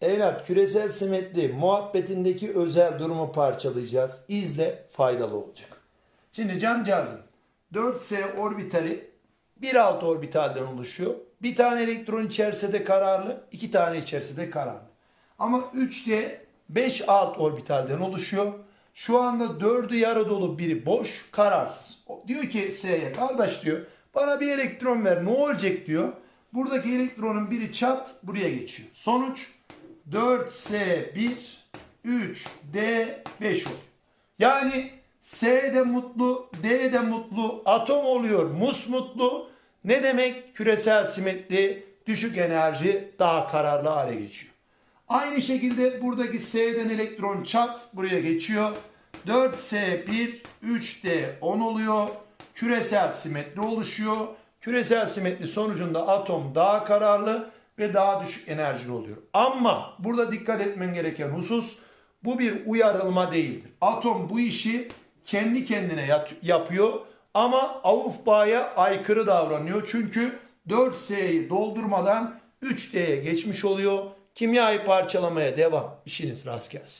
Evlat küresel simetri muhabbetindeki özel durumu parçalayacağız. İzle faydalı olacak. Şimdi cancağızım 4S orbitali bir alt orbitalden oluşuyor. Bir tane elektron içerisinde kararlı, iki tane içerisinde kararlı. Ama 3D 5 alt orbitalden oluşuyor. Şu anda 4'ü yarı dolu biri boş, kararsız. Diyor ki S'ye kardeş diyor bana bir elektron ver ne olacak diyor. Buradaki elektronun biri çat buraya geçiyor. Sonuç 4S1 3D5 oluyor. Yani S de mutlu, D de mutlu, atom oluyor, mus mutlu. Ne demek? Küresel simetri, düşük enerji daha kararlı hale geçiyor. Aynı şekilde buradaki S'den elektron çat buraya geçiyor. 4S1, 3D 10 oluyor. Küresel simetri oluşuyor. Küresel simetri sonucunda atom daha kararlı ve daha düşük enerjili oluyor. Ama burada dikkat etmen gereken husus bu bir uyarılma değildir. Atom bu işi kendi kendine yat- yapıyor ama Aufbau'ya aykırı davranıyor. Çünkü 4S'yi doldurmadan 3D'ye geçmiş oluyor. Kimyayı parçalamaya devam. İşiniz rast gelsin.